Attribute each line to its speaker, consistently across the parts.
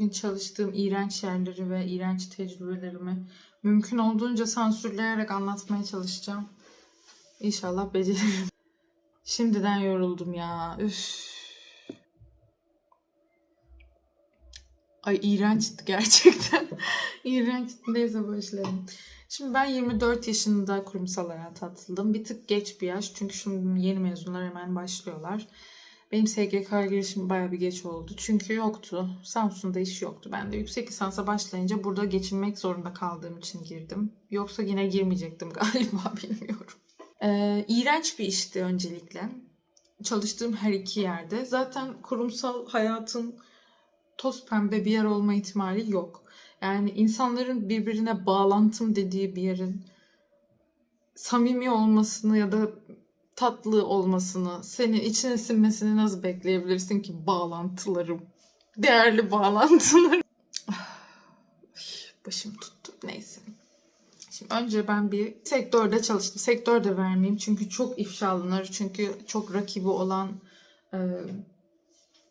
Speaker 1: bugün çalıştığım iğrenç yerleri ve iğrenç tecrübelerimi mümkün olduğunca sansürleyerek anlatmaya çalışacağım. İnşallah beceririm. Şimdiden yoruldum ya. Üf. Ay iğrençti gerçekten. İğrençti. Neyse başlayalım. Şimdi ben 24 yaşında kurumsal hayata atıldım. Bir tık geç bir yaş. Çünkü şimdi yeni mezunlar hemen başlıyorlar. Benim SGK girişim bayağı bir geç oldu. Çünkü yoktu. Samsun'da iş yoktu. Ben de yüksek lisansa başlayınca burada geçinmek zorunda kaldığım için girdim. Yoksa yine girmeyecektim galiba bilmiyorum. Ee, iğrenç bir işti öncelikle. Çalıştığım her iki yerde. Zaten kurumsal hayatın toz pembe bir yer olma ihtimali yok. Yani insanların birbirine bağlantım dediği bir yerin samimi olmasını ya da tatlı olmasını, senin içine sinmesini nasıl bekleyebilirsin ki bağlantılarım? Değerli bağlantılarım. Başım tuttu. Neyse. Şimdi önce ben bir sektörde çalıştım. Sektör de vermeyeyim çünkü çok ifşalanır. Çünkü çok rakibi olan e,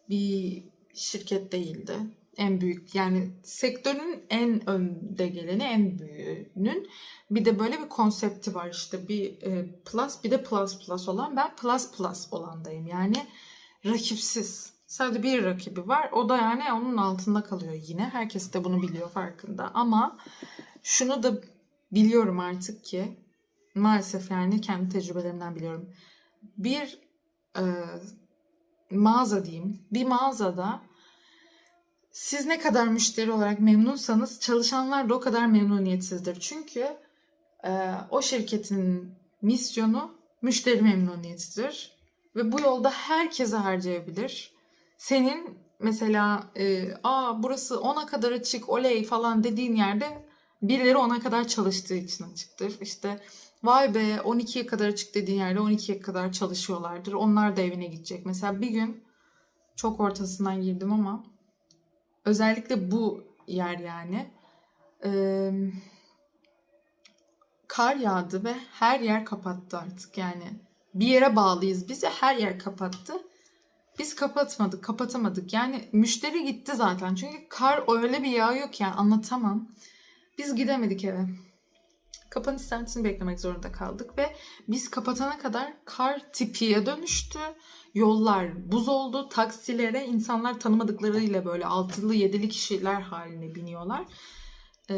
Speaker 1: bir şirket değildi. En büyük yani sektörün en önde geleni en büyüğünün bir de böyle bir konsepti var işte. Bir e, plus bir de plus plus olan. Ben plus plus olandayım. Yani rakipsiz. Sadece bir rakibi var. O da yani onun altında kalıyor yine. Herkes de bunu biliyor farkında. Ama şunu da biliyorum artık ki maalesef yani kendi tecrübelerimden biliyorum. Bir e, mağaza diyeyim. Bir mağazada siz ne kadar müşteri olarak memnunsanız çalışanlar da o kadar memnuniyetsizdir. Çünkü e, o şirketin misyonu müşteri memnuniyetidir. Ve bu yolda herkese harcayabilir. Senin mesela e, aa burası 10'a kadar açık oley falan dediğin yerde birileri 10'a kadar çalıştığı için açıktır. İşte vay be 12'ye kadar açık dediğin yerde 12'ye kadar çalışıyorlardır. Onlar da evine gidecek. Mesela bir gün çok ortasından girdim ama özellikle bu yer yani. Ee, kar yağdı ve her yer kapattı artık yani. Bir yere bağlıyız. Bizi her yer kapattı. Biz kapatmadık kapatamadık. Yani müşteri gitti zaten. Çünkü kar öyle bir yağıyor ki yani. Anlatamam. Biz gidemedik eve. Kapanış saatini beklemek zorunda kaldık ve biz kapatana kadar kar tipiye dönüştü yollar buz oldu. Taksilere insanlar tanımadıklarıyla böyle altılı yedili kişiler haline biniyorlar. Ee,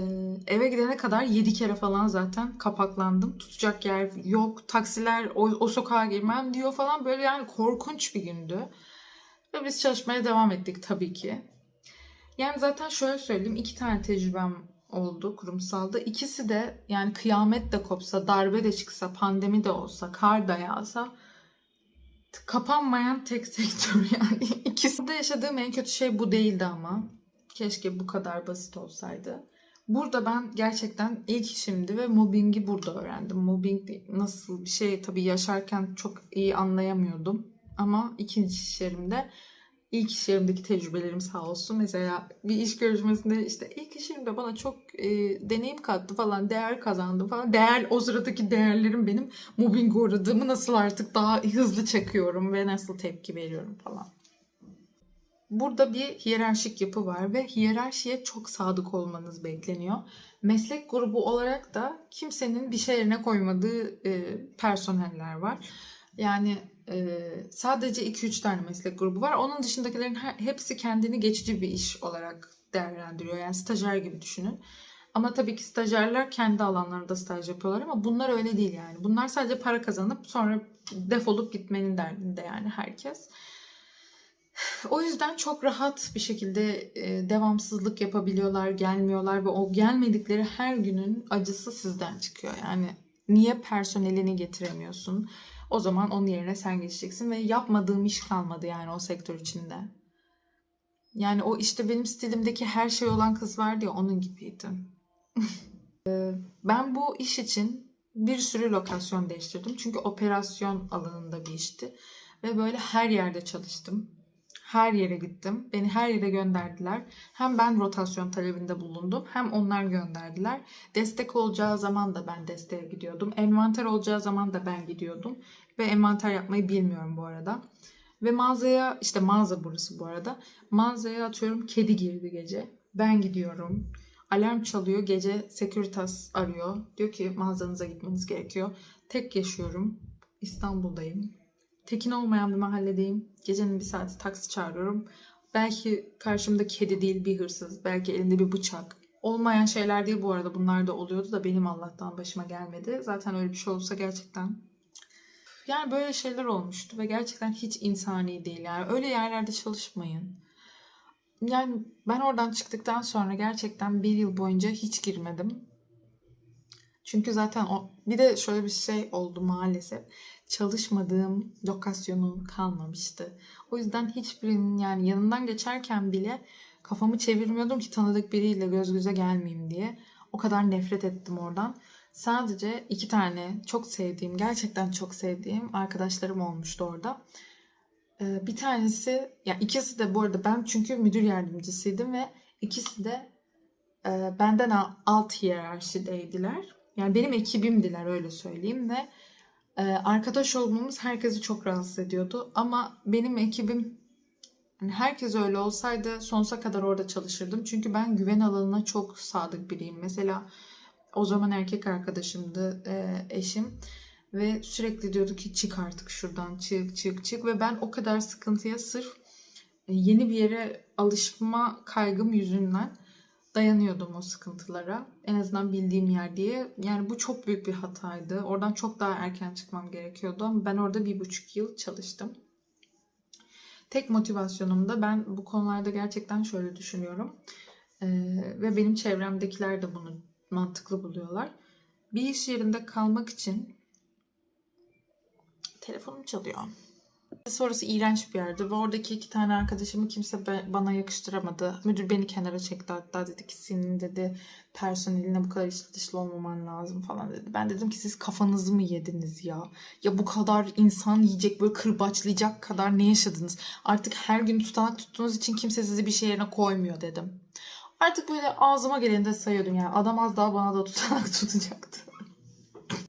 Speaker 1: eve gidene kadar yedi kere falan zaten kapaklandım. Tutacak yer yok. Taksiler o, o sokağa girmem diyor falan. Böyle yani korkunç bir gündü. Ve biz çalışmaya devam ettik tabii ki. Yani zaten şöyle söyleyeyim. iki tane tecrübem oldu kurumsalda. İkisi de yani kıyamet de kopsa, darbe de çıksa, pandemi de olsa, kar da yağsa kapanmayan tek sektör yani. İkisi de yaşadığım en kötü şey bu değildi ama. Keşke bu kadar basit olsaydı. Burada ben gerçekten ilk işimdi ve mobbingi burada öğrendim. Mobbing nasıl bir şey tabii yaşarken çok iyi anlayamıyordum. Ama ikinci iş yerimde ilk iş yerimdeki tecrübelerim sağ olsun. Mesela bir iş görüşmesinde işte ilk iş yerimde bana çok e, deneyim kattı falan, değer kazandım falan. Değer, o sıradaki değerlerim benim mobbing uğradığımı nasıl artık daha hızlı çakıyorum ve nasıl tepki veriyorum falan. Burada bir hiyerarşik yapı var ve hiyerarşiye çok sadık olmanız bekleniyor. Meslek grubu olarak da kimsenin bir şey yerine koymadığı e, personeller var. Yani e, sadece 2-3 tane meslek grubu var. Onun dışındakilerin hepsi kendini geçici bir iş olarak değerlendiriyor. Yani stajyer gibi düşünün. Ama tabii ki stajyerler kendi alanlarında staj yapıyorlar ama bunlar öyle değil yani. Bunlar sadece para kazanıp sonra defolup gitmenin derdinde yani herkes. O yüzden çok rahat bir şekilde devamsızlık yapabiliyorlar, gelmiyorlar ve o gelmedikleri her günün acısı sizden çıkıyor. Yani niye personelini getiremiyorsun? O zaman onun yerine sen geçeceksin ve yapmadığım iş kalmadı yani o sektör içinde. Yani o işte benim stilimdeki her şey olan kız vardı ya onun gibiydi. Ee, ben bu iş için bir sürü lokasyon değiştirdim. Çünkü operasyon alanında bir işti. Ve böyle her yerde çalıştım. Her yere gittim. Beni her yere gönderdiler. Hem ben rotasyon talebinde bulundum hem onlar gönderdiler. Destek olacağı zaman da ben desteğe gidiyordum. Envanter olacağı zaman da ben gidiyordum. Ve envanter yapmayı bilmiyorum bu arada. Ve mağazaya işte mağaza burası bu arada. Mağazaya atıyorum kedi girdi gece. Ben gidiyorum. Alarm çalıyor. Gece Securitas arıyor. Diyor ki mağazanıza gitmeniz gerekiyor. Tek yaşıyorum. İstanbul'dayım. Tekin olmayan bir mahalledeyim. Gecenin bir saati taksi çağırıyorum. Belki karşımda kedi değil bir hırsız. Belki elinde bir bıçak. Olmayan şeyler değil bu arada. Bunlar da oluyordu da benim Allah'tan başıma gelmedi. Zaten öyle bir şey olsa gerçekten yani böyle şeyler olmuştu ve gerçekten hiç insani değil. Yani öyle yerlerde çalışmayın. Yani ben oradan çıktıktan sonra gerçekten bir yıl boyunca hiç girmedim. Çünkü zaten o bir de şöyle bir şey oldu maalesef. Çalışmadığım lokasyonum kalmamıştı. O yüzden hiçbirinin yani yanından geçerken bile kafamı çevirmiyordum ki tanıdık biriyle göz göze gelmeyeyim diye. O kadar nefret ettim oradan. Sadece iki tane çok sevdiğim, gerçekten çok sevdiğim arkadaşlarım olmuştu orada. Ee, Bir tanesi, ya ikisi de bu arada ben çünkü müdür yardımcısıydım ve ikisi de e, benden al- alt hiyerarşideydiler. Yani benim ekibimdiler öyle söyleyeyim ve arkadaş olmamız herkesi çok rahatsız ediyordu. Ama benim ekibim yani herkes öyle olsaydı sonsuza kadar orada çalışırdım. Çünkü ben güven alanına çok sadık biriyim. Mesela o zaman erkek arkadaşımdı e, eşim ve sürekli diyordu ki çık artık şuradan çık çık çık ve ben o kadar sıkıntıya sırf e, yeni bir yere alışma kaygım yüzünden dayanıyordum o sıkıntılara. En azından bildiğim yer diye. Yani bu çok büyük bir hataydı. Oradan çok daha erken çıkmam gerekiyordu ben orada bir buçuk yıl çalıştım. Tek motivasyonum da ben bu konularda gerçekten şöyle düşünüyorum. Ee, ve benim çevremdekiler de bunu mantıklı buluyorlar. Bir iş yerinde kalmak için telefonum çalıyor. Sonrası iğrenç bir yerdi ve oradaki iki tane arkadaşımı kimse bana yakıştıramadı. Müdür beni kenara çekti hatta dedi ki senin dedi personeline bu kadar içli dışlı olmaman lazım falan dedi. Ben dedim ki siz kafanızı mı yediniz ya? Ya bu kadar insan yiyecek böyle kırbaçlayacak kadar ne yaşadınız? Artık her gün tutanak tuttuğunuz için kimse sizi bir şey yerine koymuyor dedim. Artık böyle ağzıma geleni de sayıyordum yani. Adam az daha bana da tutanak tutacaktı.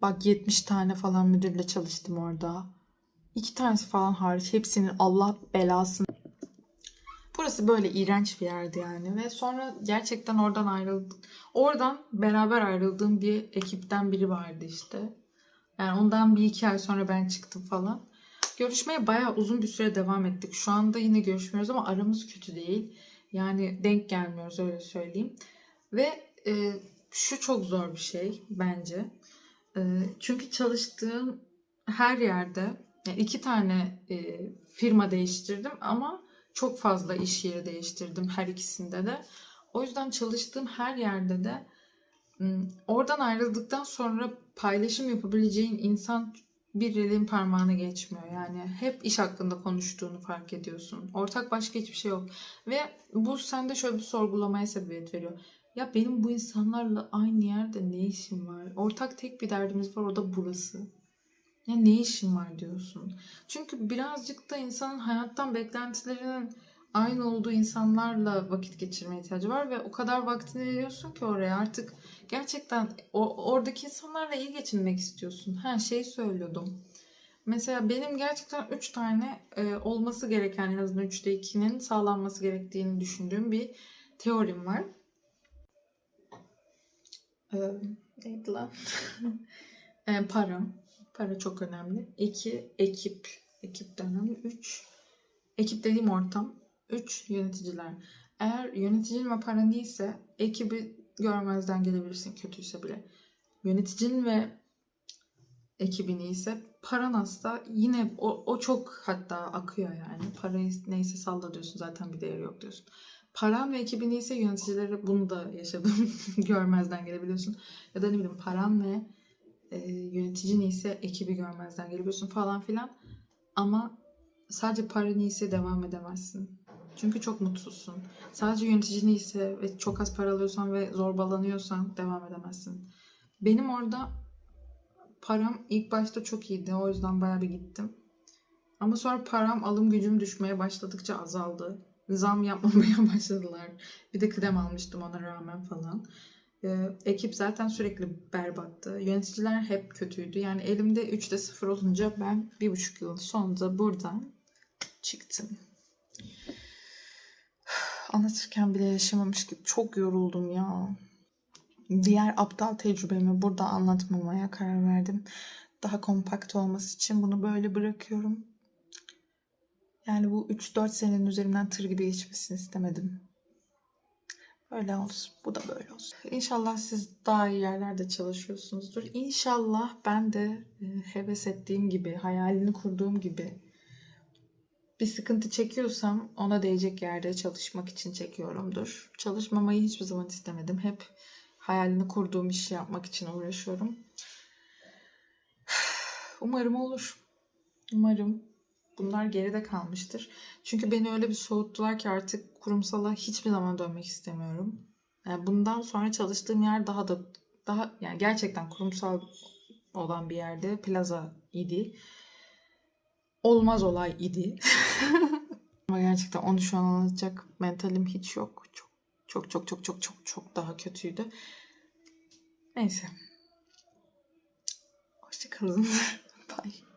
Speaker 1: Bak 70 tane falan müdürle çalıştım orada. İki tanesi falan hariç hepsinin Allah belasını. Burası böyle iğrenç bir yerdi yani ve sonra gerçekten oradan ayrıldım. Oradan beraber ayrıldığım bir ekipten biri vardı işte. Yani ondan bir iki ay sonra ben çıktım falan. Görüşmeye bayağı uzun bir süre devam ettik. Şu anda yine görüşmüyoruz ama aramız kötü değil. Yani denk gelmiyoruz öyle söyleyeyim. Ve e, şu çok zor bir şey bence. E, çünkü çalıştığım her yerde iki tane e, firma değiştirdim ama çok fazla iş yeri değiştirdim her ikisinde de. O yüzden çalıştığım her yerde de oradan ayrıldıktan sonra paylaşım yapabileceğin insan bir elin parmağını geçmiyor. Yani hep iş hakkında konuştuğunu fark ediyorsun. Ortak başka hiçbir şey yok. Ve bu sende şöyle bir sorgulamaya sebebiyet veriyor. Ya benim bu insanlarla aynı yerde ne işim var? Ortak tek bir derdimiz var o da burası. Ya ne işin var diyorsun. Çünkü birazcık da insanın hayattan beklentilerinin aynı olduğu insanlarla vakit geçirmeye ihtiyacı var ve o kadar vaktini veriyorsun ki oraya artık gerçekten oradaki insanlarla iyi geçinmek istiyorsun. Her şeyi söylüyordum. Mesela benim gerçekten 3 tane e, olması gereken en azından 3'te 2'nin sağlanması gerektiğini düşündüğüm bir teorim var. E, neydi lan? e, para. Para çok önemli. 2 ekip. Ekip de önemli. 3 ekip dediğim ortam. 3 yöneticiler. Eğer yöneticin ve paran iyiyse ekibi görmezden gelebilirsin kötüyse bile. Yöneticin ve ekibin iyiyse paran hasta yine o, o çok hatta akıyor yani. Parayı neyse salla diyorsun zaten bir değeri yok diyorsun. Paran ve ekibin iyiyse yöneticileri bunu da yaşadım. görmezden gelebiliyorsun. Ya da ne bileyim paran ve e, yöneticin iyiyse ekibi görmezden gelebiliyorsun falan filan. Ama sadece paran iyiyse devam edemezsin. Çünkü çok mutsuzsun. Sadece yöneticin iyiyse ve çok az para alıyorsan ve zorbalanıyorsan devam edemezsin. Benim orada param ilk başta çok iyiydi. O yüzden bayağı bir gittim. Ama sonra param alım gücüm düşmeye başladıkça azaldı. Zam yapmamaya başladılar. Bir de kıdem almıştım ona rağmen falan. Ee, ekip zaten sürekli berbattı. Yöneticiler hep kötüydü. Yani elimde 3'te 0 olunca ben bir buçuk yıl sonunda buradan çıktım. Anlatırken bile yaşamamış gibi çok yoruldum ya. Diğer aptal tecrübemi burada anlatmamaya karar verdim. Daha kompakt olması için bunu böyle bırakıyorum. Yani bu 3-4 senenin üzerinden tır gibi geçmesini istemedim. Böyle olsun. Bu da böyle olsun. İnşallah siz daha iyi yerlerde çalışıyorsunuzdur. İnşallah ben de e, heves ettiğim gibi, hayalini kurduğum gibi bir sıkıntı çekiyorsam ona değecek yerde çalışmak için çekiyorumdur. Çalışmamayı hiçbir zaman istemedim. Hep hayalini kurduğum işi yapmak için uğraşıyorum. Umarım olur. Umarım bunlar geride kalmıştır. Çünkü beni öyle bir soğuttular ki artık kurumsala hiçbir zaman dönmek istemiyorum. Yani bundan sonra çalıştığım yer daha da daha yani gerçekten kurumsal olan bir yerde plaza idi. Olmaz olay idi. Ama gerçekten onu şu an anlatacak mentalim hiç yok. Çok çok çok çok çok çok çok daha kötüydü. Neyse. Hoşçakalın. Bye.